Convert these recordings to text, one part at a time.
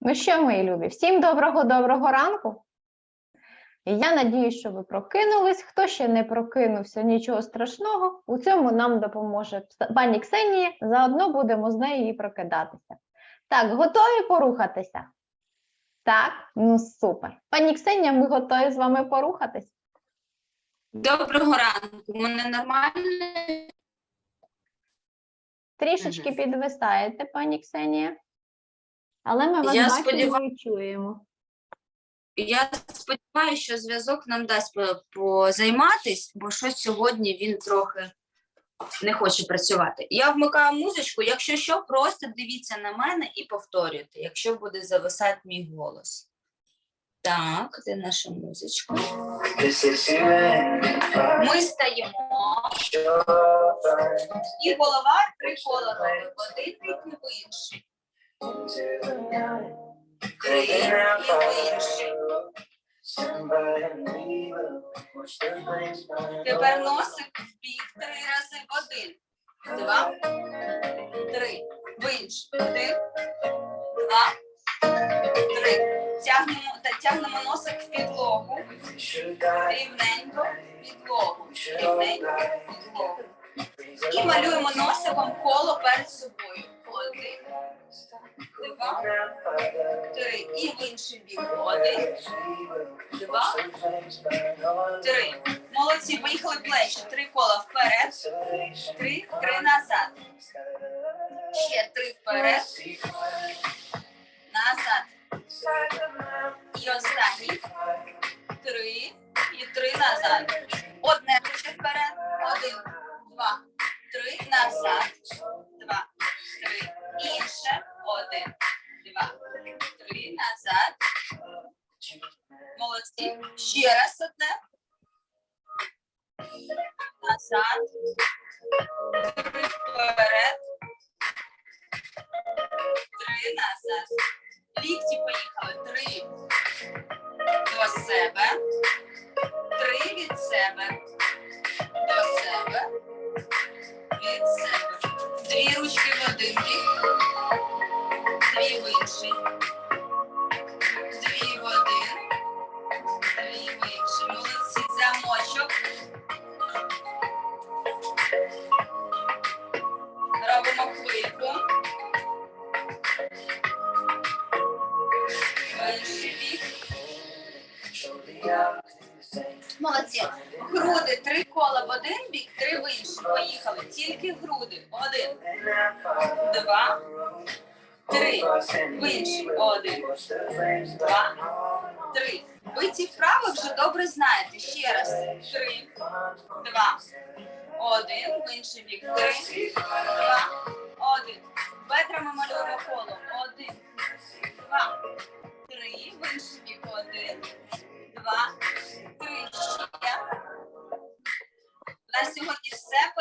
Ну що, мої любі, всім доброго доброго ранку. Я надію, що ви прокинулись. Хто ще не прокинувся, нічого страшного. У цьому нам допоможе пані Ксенія. Заодно будемо з нею і прокидатися. Так, готові порухатися? Так, ну супер. Пані Ксенія, ми готові з вами порухатись. Доброго ранку. Мене нормально? Трішечки підвисаєте, пані Ксенія. Але ми вас Я бачимо сподіваю- і чуємо. Я сподіваюся, що зв'язок нам дасть по- позайматись, бо щось сьогодні він трохи не хоче працювати. Я вмикаю музичку. Якщо що, просто дивіться на мене і повторюйте, якщо буде зависати мій голос. Так, де наша музичка? Ми стаємо. І голова три кола робить. Один бік і в і в інший. Тепер носик в бік три рази в один. Два, три. В інший. Один, два, три. Тягнемо, та тягнемо носик в підлогу. Рівненько підлогу. Рівненько підлогу. І малюємо носиком коло перед собою. Один, два, три. І в інший бік. Один, два, три. Молодці, поїхали плечі. Три кола вперед. Три, три назад. Ще три вперед, назад. І останній. Три. І три назад. Одне плече вперед. Один, два, три. Назад. Два, три. Інше. Один, два, три. Назад. Молодці. Ще раз одне. Назад. Три вперед. Три назад. Лікті поїхали. Три до себе. Три від себе. Один бік. Дві в інший. Дві в один. Дві в інший. Молодці. Замочок. Робимо хвильку. В інший бік. Молодці. Груди три кола в один бік. Поїхали. Тільки груди. Один, два, три. В інший. Один, два, три. Ви ці вправи вже добре знаєте. Ще раз. Три, два, один. В інший бік. Три, два, один. Бедрами малюємо коло. Один, два, три. В інший бік. Один, два, три. Ще. У нас сьогодні все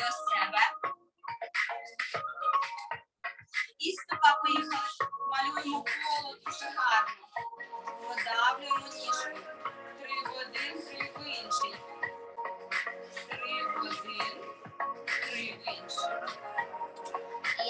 До себе. І стопа поїхали. Малюємо коло дуже гарно. Подавлюємо ніжку. Три в один, три в інший. Три в один, три в інший.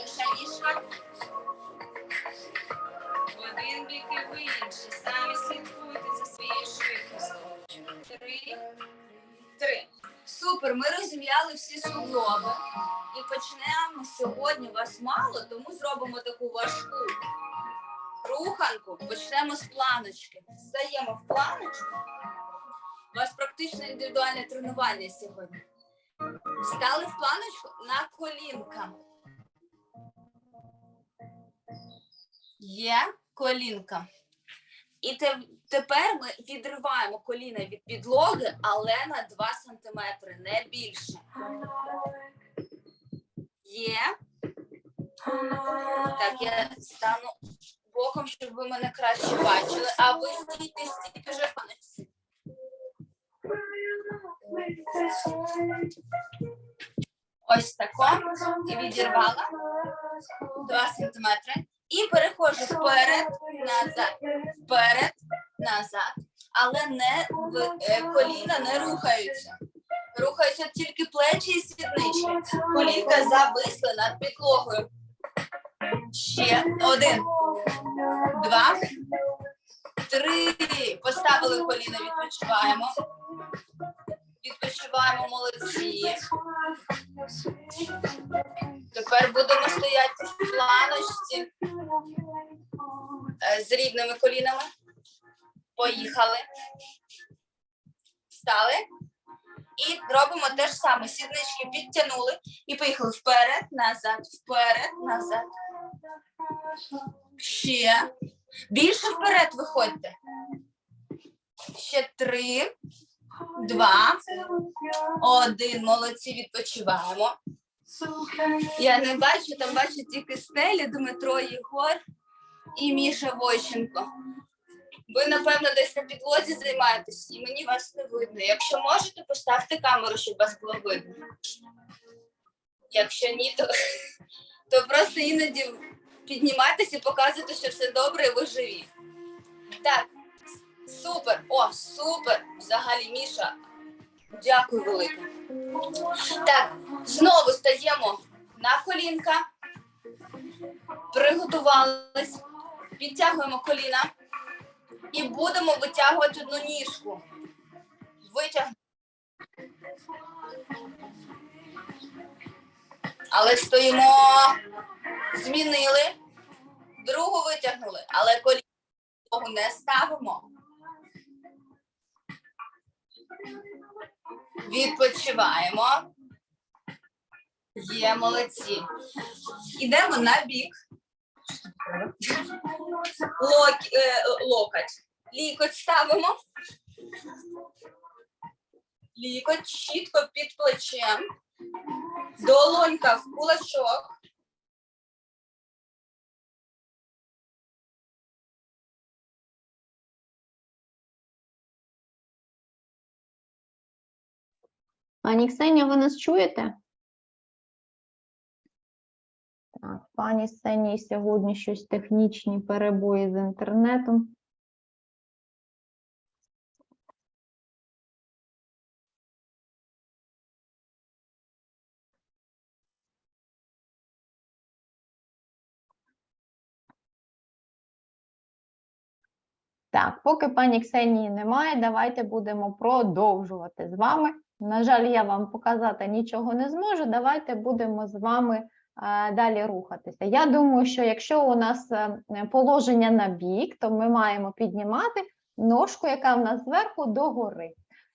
Інша ніжка. В один бік і в інший. Самі слідкуйте за своєю швидкістю. Три. Супер, ми розім'яли всі суглоби. І почнемо сьогодні вас мало, тому зробимо таку важку руханку. Почнемо з планочки. Стаємо в планочку. У вас практично індивідуальне тренування сьогодні. Стали в планочку на колінка. Є колінка. І те, тепер ми відриваємо коліна від підлоги, але на 2 см, не більше. Є. Так, я стану боком, щоб ви мене краще бачили. А ви стійте, стійте вже паночці. Ось тако. І відірвала 2 см. І переходжу вперед, назад, вперед, назад. Але не е, коліна не рухаються. Рухаються тільки плечі і сіднички. Колінка зависли над підлогою. Ще один, два, три. Поставили коліна, відпочиваємо. Відпочиваємо молодці. Тепер будемо стояти в планочці е, з рівними колінами. Поїхали. Встали. І робимо те ж саме. Сіднички підтягнули і поїхали вперед, назад, вперед, назад. Ще. Більше вперед виходьте. Ще три, два, один. Молодці, відпочиваємо. Я не бачу, там бачу тільки стелі, Дмитро Єгор і Міша Войченко. Ви, напевно, десь на підлозі займаєтесь, і мені вас не видно. Якщо можете, поставте камеру, щоб вас було видно. Якщо ні, то, то просто іноді піднімайтеся і показуйте, що все добре і ви живі. Так, супер, о, супер! Взагалі, Міша, дякую велике. Так, знову стаємо на колінка. Приготувались. Підтягуємо коліна і будемо витягувати одну ніжку. Витяг. Але стоїмо. Змінили. Другу витягнули, але коліна не ставимо. Відпочиваємо. Є молодці. Ідемо на бік. Лок, е, локоть. Лікоть ставимо. Лікоть чітко під плечем. Долонька в кулачок. Пані Ксенія, ви нас чуєте? Так, пані Ксенії сьогодні щось технічні перебої з інтернетом. Так, поки пані Ксенії немає, давайте будемо продовжувати з вами. На жаль, я вам показати нічого не зможу. Давайте будемо з вами е, далі рухатися. Я думаю, що якщо у нас е, положення на бік, то ми маємо піднімати ножку, яка в нас зверху догори.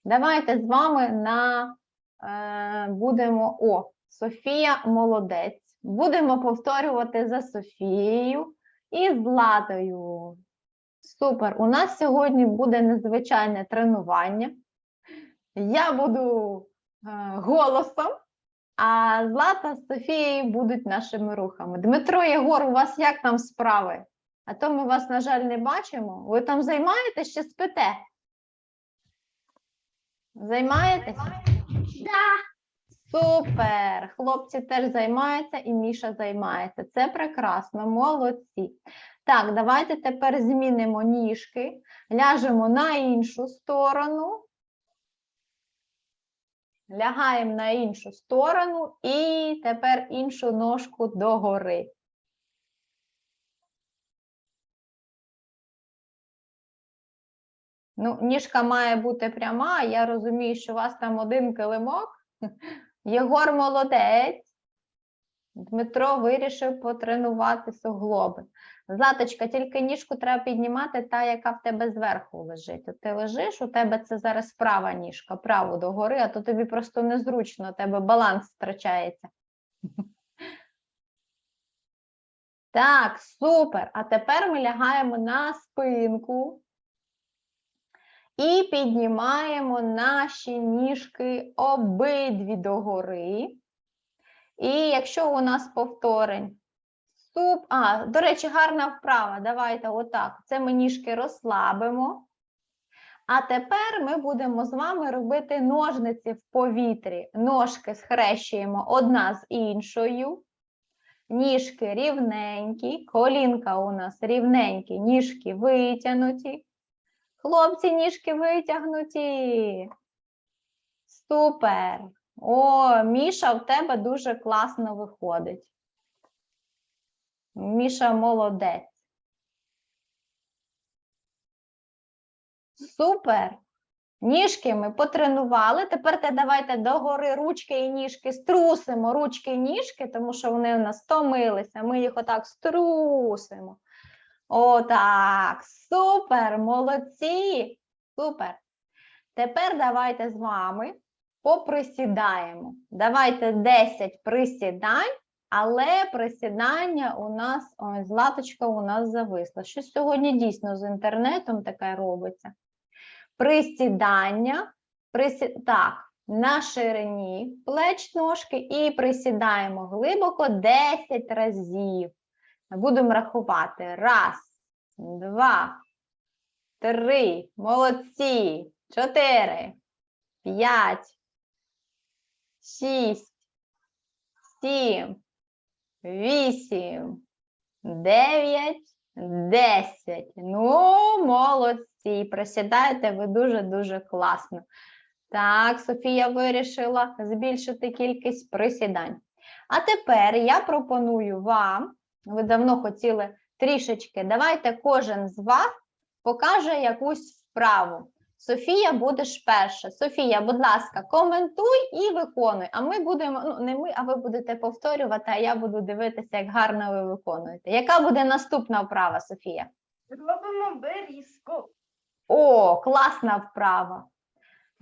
Давайте з вами на е, будемо. О, Софія молодець. Будемо повторювати за Софією і з Златою. Супер. У нас сьогодні буде незвичайне тренування. Я буду е, голосом, а Злата з Софією будуть нашими рухами. Дмитро Єгор, у вас як там справи? А то ми вас, на жаль, не бачимо. Ви там займаєтесь чи спите? Займаєтесь? Супер! Хлопці теж займаються і Міша займається. Це прекрасно, молодці. Так, давайте тепер змінимо ніжки, ляжемо на іншу сторону. Лягаємо на іншу сторону і тепер іншу ножку догори. Ну, ніжка має бути пряма. Я розумію, що у вас там один килимок. Єгор молодець. Дмитро вирішив потренувати суглоби. Златочка, тільки ніжку треба піднімати, та, яка в тебе зверху лежить. От ти лежиш, у тебе це зараз права ніжка, праву догори, а то тобі просто незручно, у тебе баланс втрачається. Так, супер. А тепер ми лягаємо на спинку. І піднімаємо наші ніжки обидві догори. І якщо у нас повторень, суп, а, до речі, гарна вправа. Давайте отак. Це ми ніжки розслабимо. А тепер ми будемо з вами робити ножниці в повітрі. Ножки схрещуємо одна з іншою. Ніжки рівненькі, колінка у нас рівненькі, ніжки витягнуті. Хлопці, ніжки витягнуті. Супер. О, Міша, в тебе дуже класно виходить. Міша молодець. Супер. Ніжки ми потренували. Тепер те давайте догори ручки і ніжки струсимо ручки і ніжки, тому що вони у нас стомилися. Ми їх отак струсимо. Отак. Супер, молодці. Супер. Тепер давайте з вами поприсідаємо. Давайте 10 присідань, але присідання у нас, ой, златочка у нас зависла. Щось сьогодні дійсно з інтернетом таке робиться. Присідання, присі... так, на ширині плеч ножки і присідаємо глибоко 10 разів. Будемо рахувати. Раз, два, три, молодці, чотири, п'ять, шість, сім, вісім, дев'ять, десять. Ну, молодці. Присідаєте ви дуже-дуже класно. Так, Софія вирішила збільшити кількість присідань. А тепер я пропоную вам, ви давно хотіли трішечки, давайте кожен з вас покаже якусь вправу. Софія, будеш перша. Софія, будь ласка, коментуй і виконуй. А ми будемо, ну не ми, а ви будете повторювати, а я буду дивитися, як гарно ви виконуєте. Яка буде наступна вправа, Софія? Робимо берізку. О, класна вправа.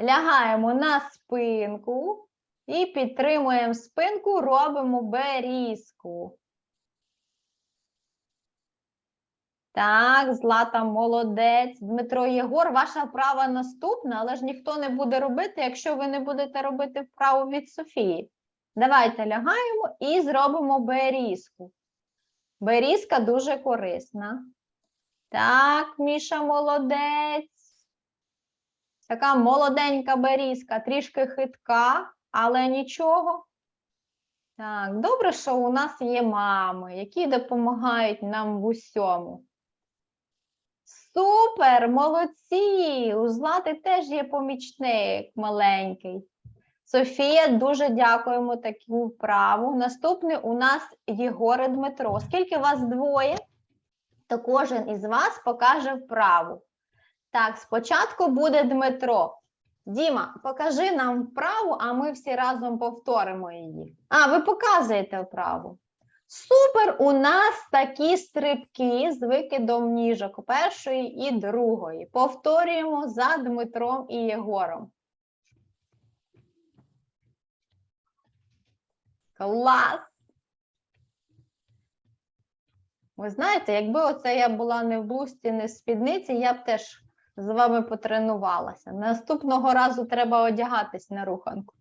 Лягаємо на спинку і підтримуємо спинку, робимо берізку. Так, Злата, молодець. Дмитро Єгор, ваша вправа наступна, але ж ніхто не буде робити, якщо ви не будете робити вправу від Софії. Давайте лягаємо і зробимо берізку. Берізка дуже корисна. Так, Міша молодець. Така молоденька берізка, трішки хитка, але нічого. Так, добре, що у нас є мами, які допомагають нам в усьому. Супер, молодці! У Злати теж є помічник маленький. Софія, дуже дякуємо таку вправу. Наступний у нас Єгор і Дмитро. Оскільки вас двоє, то кожен із вас покаже вправу. Так, спочатку буде Дмитро. Діма, покажи нам вправу, а ми всі разом повторимо її. А, ви показуєте вправу. Супер! У нас такі стрибки з викидом ніжок першої і другої. Повторюємо за Дмитром і Єгором. Клас! Ви знаєте, якби оце я була не в блузці, не в спідниці, я б теж з вами потренувалася. Наступного разу треба одягатись на руханку.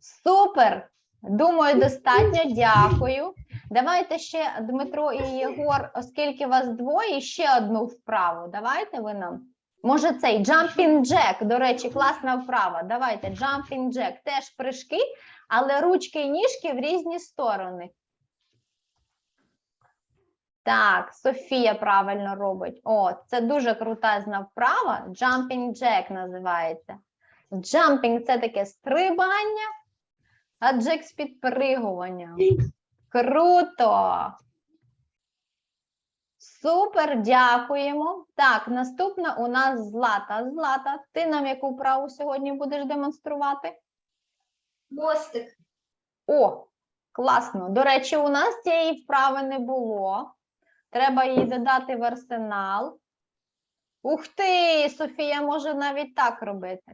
Супер! Думаю, достатньо. Дякую. Давайте ще Дмитро і Єгор, оскільки вас двоє, ще одну вправу. Давайте ви нам. Може, цей jumping jack, до речі, класна вправа. Давайте jumping jack, теж прыжки, але ручки і ніжки в різні сторони. Так, Софія правильно робить. О, це дуже крутезна вправа. Jumping jack називається. Jumping – це таке стрибання, а джек з підпригуванням. Круто! Супер, дякуємо. Так, наступна у нас Злата. Злата, ти нам яку вправу сьогодні будеш демонструвати? Мостик. О, класно. До речі, у нас цієї вправи не було. Треба її додати в арсенал. Ух ти, Софія може навіть так робити.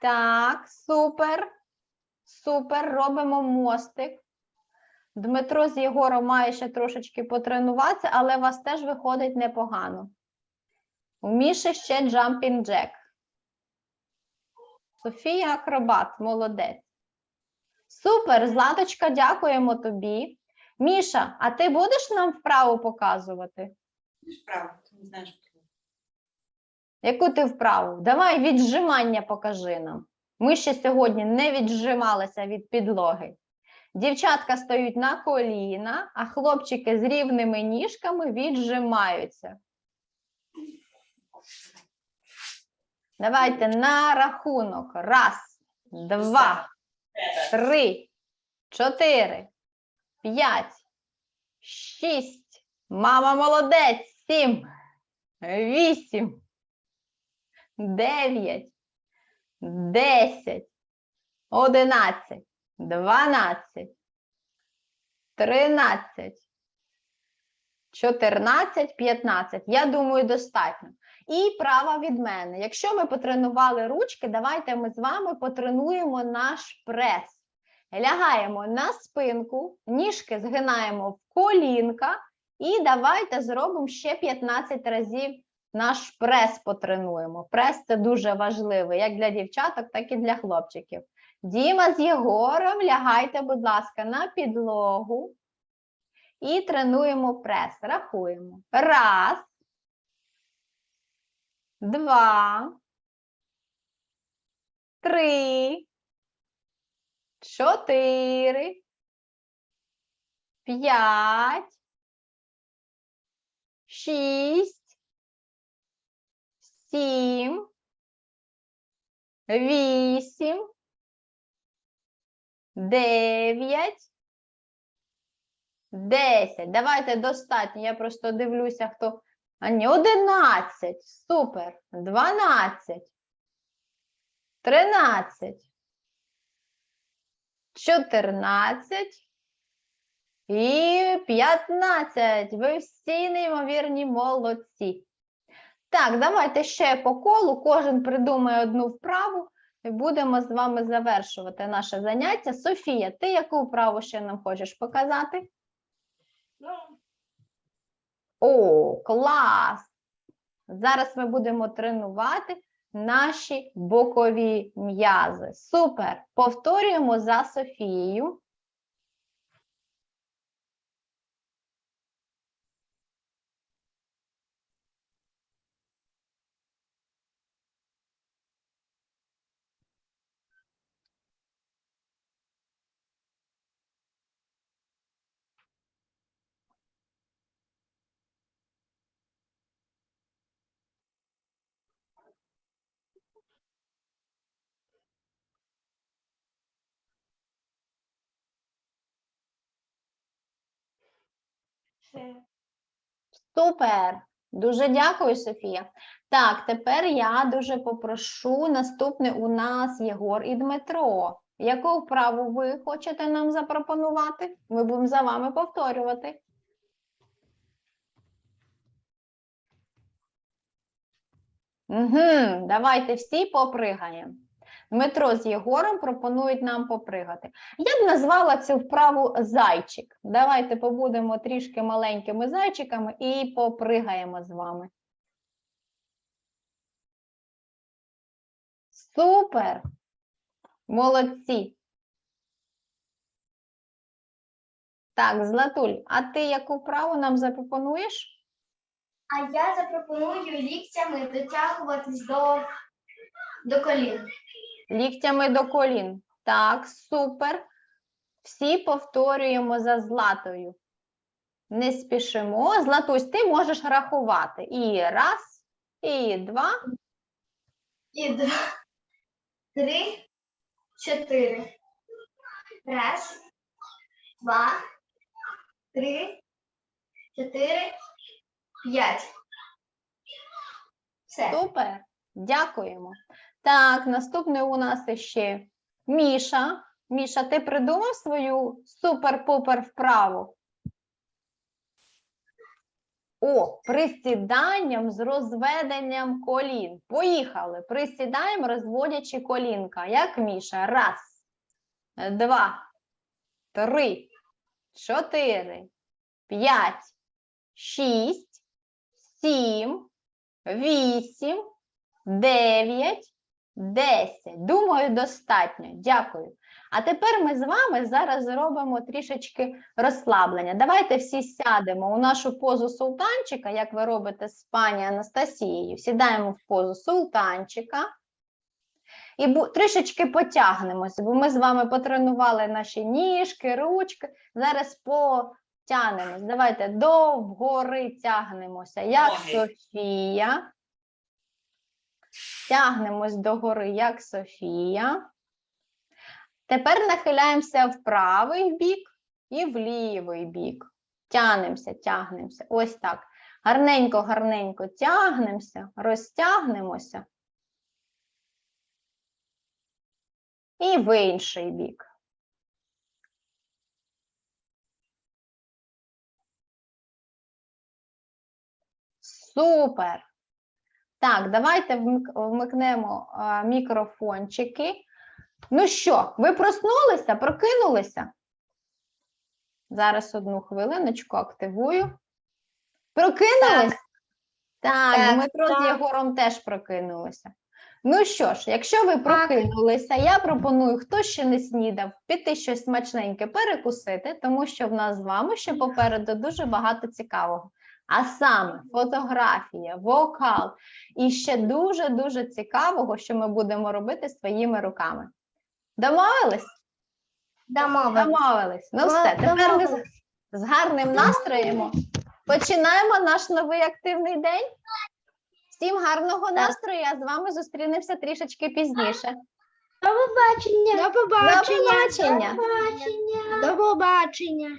Так, супер. Супер. Робимо мостик. Дмитро з Єгором має ще трошечки потренуватися, але у вас теж виходить непогано. У Міші ще jumping jack. Софія акробат, молодець. Супер, Златочка, дякуємо тобі. Міша, а ти будеш нам вправу показувати? Вправо, ти не знаєш. Яку ти вправу? Давай віджимання покажи нам. Ми ще сьогодні не віджималися від підлоги. Дівчатка стоять на коліна, а хлопчики з рівними ніжками віджимаються. Давайте на рахунок. Раз, два, три, чотири, п'ять, шість. Мама молодець. Сім, вісім, дев'ять, десять, одинадцять, дванадцять, тринадцять, чотирнадцять, п'ятнадцять. Я думаю, достатньо. І права від мене. Якщо ми потренували ручки, давайте ми з вами потренуємо наш прес. Лягаємо на спинку, ніжки згинаємо в колінка і давайте зробимо ще 15 разів наш прес потренуємо. Прес це дуже важливий як для дівчаток, так і для хлопчиків. Діма з Єгором, лягайте, будь ласка, на підлогу і тренуємо прес. Рахуємо. Раз, два, три, чотири, п'ять, шість, сім, вісім, дев'ять, десять. Давайте достатньо. Я просто дивлюся, хто. А ні, одинадцять. Супер. Дванадцять. Тринадцять. Чотирнадцять. І 15. Ви всі неймовірні молодці. Так, давайте ще по колу. Кожен придумає одну вправу і будемо з вами завершувати наше заняття. Софія, ти яку вправу ще нам хочеш показати? Ну, О, клас! Зараз ми будемо тренувати наші бокові м'язи. Супер! Повторюємо за Софією. Супер! Дуже дякую, Софія. Так, тепер я дуже попрошу. Наступне у нас Єгор і Дмитро. Яку вправу ви хочете нам запропонувати? Ми будемо за вами повторювати. Угу, давайте всі попригаємо. Дмитро з Єгором пропонують нам попригати. Я б назвала цю вправу зайчик. Давайте побудемо трішки маленькими зайчиками і попригаємо з вами. Супер! Молодці! Так, Златуль, а ти яку вправу нам запропонуєш? А я запропоную ліктями дотягуватись до, до колін. Ліктями до колін. Так, супер. Всі повторюємо за златою. Не спішимо. Златусь, ти можеш рахувати. І раз, і два. І два, три, чотири. Раз, два, три, чотири, п'ять. Все. Супер. Дякуємо. Так, наступне у нас ще Міша. Міша, ти придумав свою супер-пупер вправу? О, присіданням з розведенням колін. Поїхали. Присідаємо, розводячи колінка. Як Міша? Раз, два, три, чотири, п'ять, шість, сім, вісім, дев'ять, десять. Думаю, достатньо. Дякую. А тепер ми з вами зараз зробимо трішечки розслаблення. Давайте всі сядемо у нашу позу султанчика, як ви робите з пані Анастасією. Сідаємо в позу султанчика. І трішечки потягнемося, бо ми з вами потренували наші ніжки, ручки. Зараз потягнемось. Давайте до вгори тягнемося, як Ноги. Софія. Тягнемось догори, як Софія. Тепер нахиляємося в правий бік і в лівий бік. Тягнемося, тягнемося. Ось так. Гарненько, гарненько тягнемося, розтягнемося. І в інший бік. Супер. Так, давайте вмикнемо мікрофончики. Ну що, ви проснулися, прокинулися? Зараз одну хвилиночку активую. Прокинулись? Так, Так, Дмитро з. Єгором теж прокинулися. Ну що ж, якщо ви прокинулися, я пропоную, хто ще не снідав, піти щось смачненьке перекусити, тому що в нас з вами ще попереду дуже багато цікавого. А саме фотографія, вокал і ще дуже-дуже цікавого, що ми будемо робити своїми руками. Домовились? Домовились. Домовились. Ну все, тепер ми з, гарним настроєм починаємо наш новий активний день. Всім гарного настрою, а з вами зустрінемося трішечки пізніше. До побачення. До До побачення! До побачення. До побачення.